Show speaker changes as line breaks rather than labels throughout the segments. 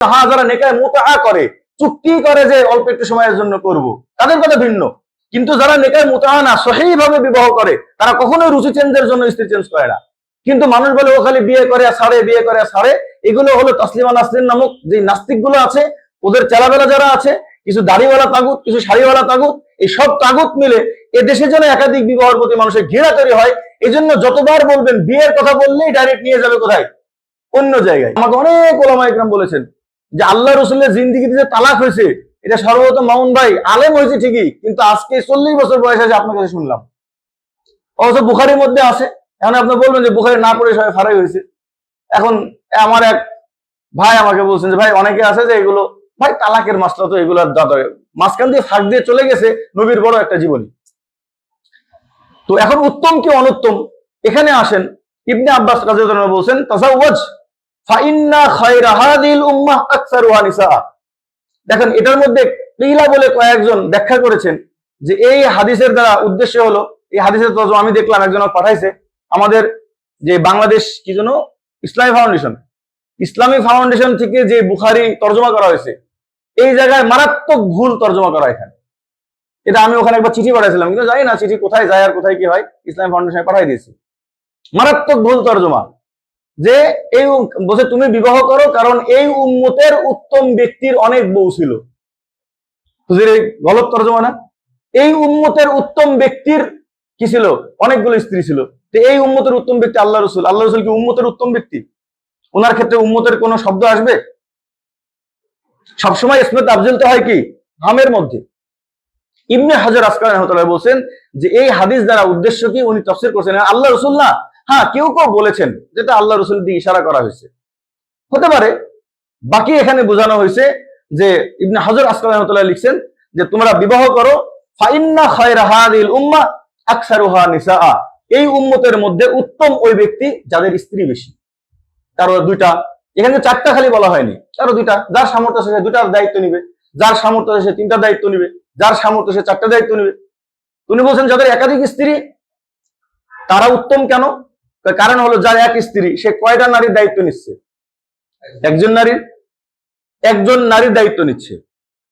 হ্যাঁ যারা নেকায় করে, চুক্তি করে যে অল্প একটু সময়ের জন্য করব। তাদের কথা ভিন্ন। কিন্তু যারা নেকায় না সহি ভাবে বিবাহ করে, তারা কখনোই রুচি চেঞ্জের জন্য স্ত্রী চেঞ্জ করে না। কিন্তু মানুষ বলে, ও খালি বিয়ে করে ছাড়ে বিয়ে করে ছাড়ে এগুলো হলো তসলিমা নাসরিন নামক যে নাস্তিকগুলো আছে, ওদের চেলাবেলা যারা আছে, কিছু দাড়িওয়ালা তাগুত, কিছু শাড়িওয়ালা তাগুত, এই সব তাগুত মিলে এ দেশের জন্য একাধিক বিবাহের প্রতি মানুষের ঘৃণা তৈরি হয় এই জন্য যতবার বলবেন বিয়ের কথা বললেই ডাইরেক্ট নিয়ে যাবে কোথায়? অন্য জায়গায়। আমাকে অনেক ওলামা ইকরাম বলেছেন যে আল্লাহ রসুলের জিন্দিগিতে যে তালাক হয়েছে, এটা সর্বপ্রথম মামুন ভাই আলেম হয়েছে ঠিকই, কিন্তু আজকে চল্লিশ বছর বয়স আছে আপনার কাছে শুনলাম। অবশ্য বুখারির মধ্যে আছে, এখন আপনি বলবেন যে বুখারি না পড়ে সবাই ফারাই হয়েছে। এখন আমার এক ভাই আমাকে বলছেন যে, ভাই, অনেকে আছে যে এগুলো, ভাই, তালাকের মাসলা তো এগুলো দাদা মাঝখান দিয়ে ফাঁক দিয়ে চলে গেছে, নবীর বড় একটা জীবনী। তো এখন উত্তম কি অনুত্তম? এখানে আসেন, ইবনে আব্বাস আনহু বলছেন তাসাওয়াজ দেখেন, এটার মধ্যে কিলা বলে কয়েকজন ব্যাখ্যা করেছেন যে এই হাদিসের দ্বারা উদ্দেশ্য হলো, এই হাদিসের তর্জমা আমি দেখলাম, একজন পাঠাইছে, আমাদের যে বাংলাদেশ কি যেন, ইসলামী ফাউন্ডেশন। ইসলামী ফাউন্ডেশন থেকে যে বুখারি তর্জমা করা হয়েছে, এই জায়গায় মারাত্মক ভুল তর্জমা করা এখানে। এটা আমি ওখানে একবার চিঠি পাঠাইছিলাম, কিন্তু জানি না চিঠি কোথায় যায় আর কোথায় কি হয়, ইসলামী ফাউন্ডেশনে পাঠাই দিয়েছি। মারাত্মক ভুল তর্জমা। যে এই বলছে তুমি বিবাহ করো কারণ এই উম্মতের উত্তম ব্যক্তির অনেক বউ ছিল। গলত তর্জমা না? এই উম্মতের উত্তম ব্যক্তির কি ছিল? অনেকগুলো স্ত্রী ছিল। তো এই উম্মতের উত্তম ব্যক্তি আল্লাহ রসুল। আল্লাহ রসুল কি উম্মতের উত্তম ব্যক্তি? ওনার ক্ষেত্রে উম্মতের কোনো শব্দ আসবে? সবসময় ইসমেত আফজল তো হয় কি? হামের মধ্যে। ইবনে হাজার আসকার বলছেন যে এই হাদিস দ্বারা উদ্দেশ্য কি? উনি তফসির করছেন, আল্লাহ রসুল না? হ্যাঁ কেউ কেউ বলেছেন যেটা আল্লাহ রসুল দিয়ে ইশারা করা হয়েছে। হতে পারে, বাকি এখানে বোঝানো হয়েছে যে ইবনে হাজার আসকার রহমতুল্লাহ লিখছেন যে, তোমরা বিবাহ করো, ফাইন্না খায়রা হাদিল উম্মাহ আকসারুহা নিসা এই উম্মতের মধ্যে উত্তম ওই ব্যক্তি যাদের স্ত্রী বেশি। কারও দুইটা, এখানে চারটা খালি বলা হয়নি, কারও দুইটা, যার সামর্থ্য সে দুইটার দায়িত্ব নিবে, যার সামর্থ্য সে তিনটা দায়িত্ব নিবে, যার সামর্থ্য সে চারটা দায়িত্ব নিবে। উনি বলছেন যাদের একাধিক স্ত্রী, তারা উত্তম কেন? কারণ হলো যার এক স্ত্রী, সে কয়টা নারীর দায়িত্ব নিচ্ছে? একজন নারীর একজন নারীর দায়িত্ব নিচ্ছে।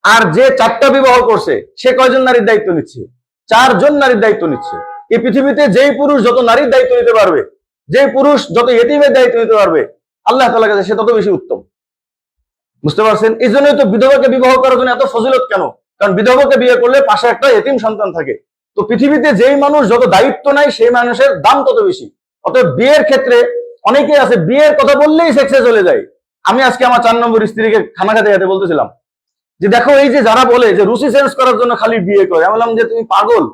আর যে চারটা বিবাহ করছে, সে কয়জন নারীর দায়িত্ব নিচ্ছে? চারজন নারীর দায়িত্ব নিচ্ছে। এই পৃথিবীতে যেই পুরুষ যত নারীর দায়িত্ব নিতে পারবে যে পুরুষ যত এটিমের দায়িত্ব নিতে পারবে, আল্লাহ তালা কাছে সে তত বেশি উত্তম। বুঝতে পারছেন? এই জন্যই তো বিধবাকে বিবাহ করার জন্য এত ফজিলত কেন? কারণ বিধবাকে বিয়ে করলে পাশে একটা এতিম সন্তান থাকে। তো পৃথিবীতে যেই মানুষ যত দায়িত্ব নেয়, সেই মানুষের দাম তত বেশি। অতএব বিয়ের ক্ষেত্রে অনেকেই আছে, বিয়ের কথা বললেই সেক্সে চলে যায়। আমি আজকে আমার চার নম্বর স্ত্রীকে খানা খেতে যেতে বলতেছিলাম। যে দেখো, এই যে যারা বলে যে রুচি চেঞ্জ করার জন্য খালি বিয়ে করে, আমি বললাম যে তুমি পাগল।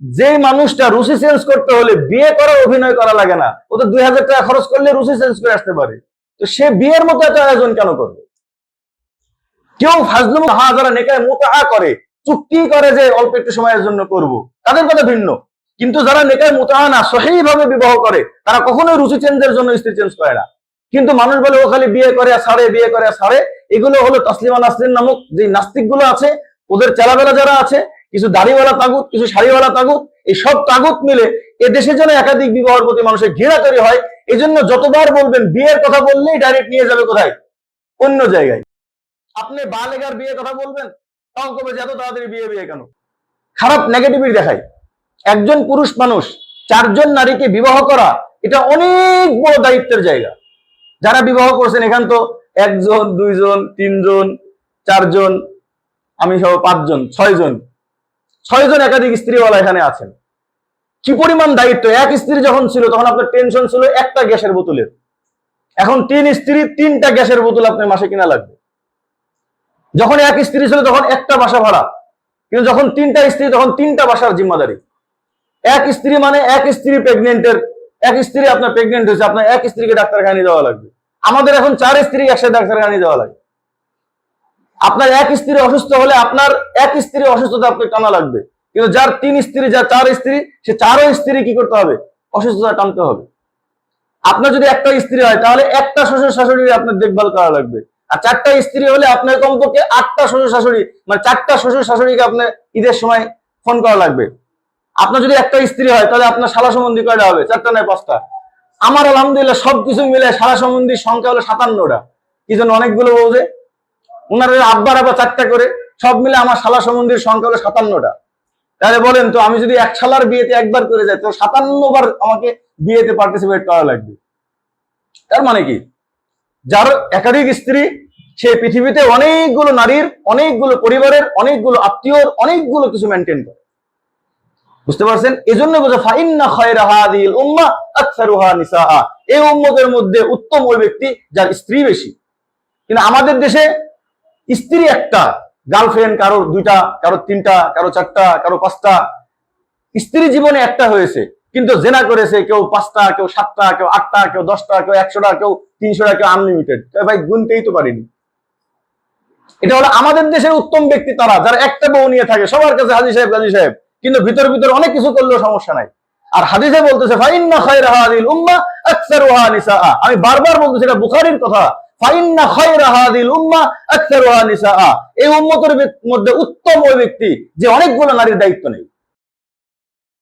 যে মানুষটা রুচি চেঞ্জ করতে হলে বিয়ে করা, অভিনয় করা লাগে না। ও তো দুই হাজার টাকা খরচ করলে রুচি চেঞ্জ করে আসতে পারে। তো সে বিয়ের মতো একটা আয়োজন কেন করবে? কেউ ফাজলুম হা যারা নেকায় মোতা করে, চুক্তি করে যে অল্প একটু সময়ের জন্য করব। তাদের কথা ভিন্ন। কিন্তু যারা নেকায় মোতা না সহি ভাবে বিবাহ করে, তারা কখনোই রুচি চেঞ্জের জন্য স্ত্রী চেঞ্জ করে না। কিন্তু মানুষ বলে, ও খালি বিয়ে করে ছাড়ে বিয়ে করে ছাড়ে এগুলো হলো তসলিমা নাসরিন নামক যে নাস্তিকগুলো আছে, ওদের চেলাবেলা যারা আছে, কিছু দাড়িওয়ালা তাগুত, কিছু শাড়িওয়ালা তাগুত, এই সব তাগুত মিলে এ দেশের জন্য একাধিক বিবাহের প্রতি মানুষের ঘৃণা তৈরি হয় এই জন্য যতবার বলবেন, বিয়ের কথা বললেই ডাইরেক্ট নিয়ে যাবে কোথায়? অন্য জায়গায়। আপনি বালেগার বিয়ে কথা বলবেন তখন কবে যে এত তাড়াতাড়ি বিয়ে বিয়ে কেন? খারাপ নেগেটিভিটি দেখায়। একজন পুরুষ মানুষ, চারজন নারীকে বিবাহ করা, এটা অনেক বড় দায়িত্বের জায়গা। যারা বিবাহ করছেন, এখান তো একজন, দুইজন, তিনজন, চারজন, আমি সহ পাঁচজন, ছয়জন। ছয়জন একাধিক স্ত্রীওয়ালা এখানে আছেন। কি পরিমাণ দায়িত্ব? এক স্ত্রী যখন ছিল, তখন আপনার টেনশন ছিল একটা গ্যাসের বোতলের। এখন তিন স্ত্রী, তিনটা গ্যাসের বোতল আপনার মাসে কিনা লাগবে। যখন এক স্ত্রী ছিল, তখন একটা বাসা ভাড়া। কিন্তু যখন তিনটা স্ত্রী, তখন তিনটা বাসার জিম্মাদারি। এক স্ত্রী মানে এক স্ত্রী প্রেগনেন্টের এক স্ত্রী আপনার প্রেগনেন্ট হয়েছে, আপনার এক স্ত্রীকে ডাক্তারখানা যাওয়া লাগবে। আমাদের এখন চার স্ত্রী একসাথে ডাক্তারখানা যাওয়া লাগে। আপনার এক স্ত্রী অসুস্থ হলে আপনার এক স্ত্রী অসুস্থতা আপনাকে টানা লাগবে। কিন্তু যার তিন স্ত্রী, যার চার স্ত্রী, সে চারও স্ত্রী কি করতে হবে? অসুস্থতা টানতে হবে। আপনার যদি একটা স্ত্রী হয়, তাহলে একটা শ্বশুর শাশুড়ি আপনার দেখভাল করা লাগবে। আর চারটা স্ত্রী হলে আপনার কমপক্ষে আটটা শ্বশুর শাশুড়ি মানে চারটা শ্বশুর শাশুড়িকে আপনার ঈদের সময় ফোন করা লাগবে। আপনার যদি একটা স্ত্রী হয়, তাহলে আপনার শালা সম্বন্ধী কয়টা হবে? চারটা নয় পাঁচটা? আমার আলহামদুলিল্লাহ সবকিছু মিলে শালা সম্বন্ধীর সংখ্যা হলো সাতান্নটা। কি জন্য অনেকগুলো যে? ওনারা আব্বার আবার চারটা করে, সব মিলে আমার শালা সম্বন্ধীর সংখ্যা হলো সাতান্নটা। তাহলে বলেন তো, আমি যদি এক শালার বিয়েতে একবার করে যাই, তো সাতান্ন বার আমাকে বিয়েতে পার্টিসিপেট করা লাগবে। তার মানে কি? যার একাধিক স্ত্রী, সে পৃথিবীতে অনেকগুলো নারীর, অনেকগুলো পরিবারের, অনেকগুলো আত্মীয়র, অনেকগুলো কিছু মেনটেন করে। বুঝতে পারছেন? এজন্য বোঝা, ফাইন্না খায়রা হাদিল উম্মাহ আকসারুহা নিসাআ এই উম্মতের মধ্যে উত্তম ওই ব্যক্তি যার স্ত্রী বেশি। কিন্তু আমাদের দেশে স্ত্রী একটা গার্লফ্রেন্ড কারও দুইটা কারও তিনটা কারও চারটা কারও পাঁচটা। স্ত্রী জীবনে একটা হয়েছে, কিন্তু জেনা করেছে কেউ পাঁচটা, কেউ সাতটা, কেউ আটটা, কেউ দশটা, কেউ একশোটা, কেউ তিনশোটা, কেউ আনলিমিটেড ভাই, গুনতেই তো পারিনি। এটা হলো আমাদের দেশের উত্তম ব্যক্তি তারা, যারা একটা বউ নিয়ে থাকে। সবার কাছে হাজি সাহেব, গাজী সাহেব। কিন্তু ভিতর ভিতর অনেক কিছু করলেও সমস্যা নাই। আর হাদিসে বলতেছে, ফাইন্না খায়রা হাদিল উম্মাহ আকসারুহা নিসাআ। আমি বারবার বলতেছি, এটা বুখারীর কথা। ফাইন্না খায়রা হাদিল উম্মাহ আকসারুহা নিসাআ। এই উম্মতের মধ্যে উত্তম ওই ব্যক্তি যে অনেকগুলো নারীর দায়িত্ব নেই।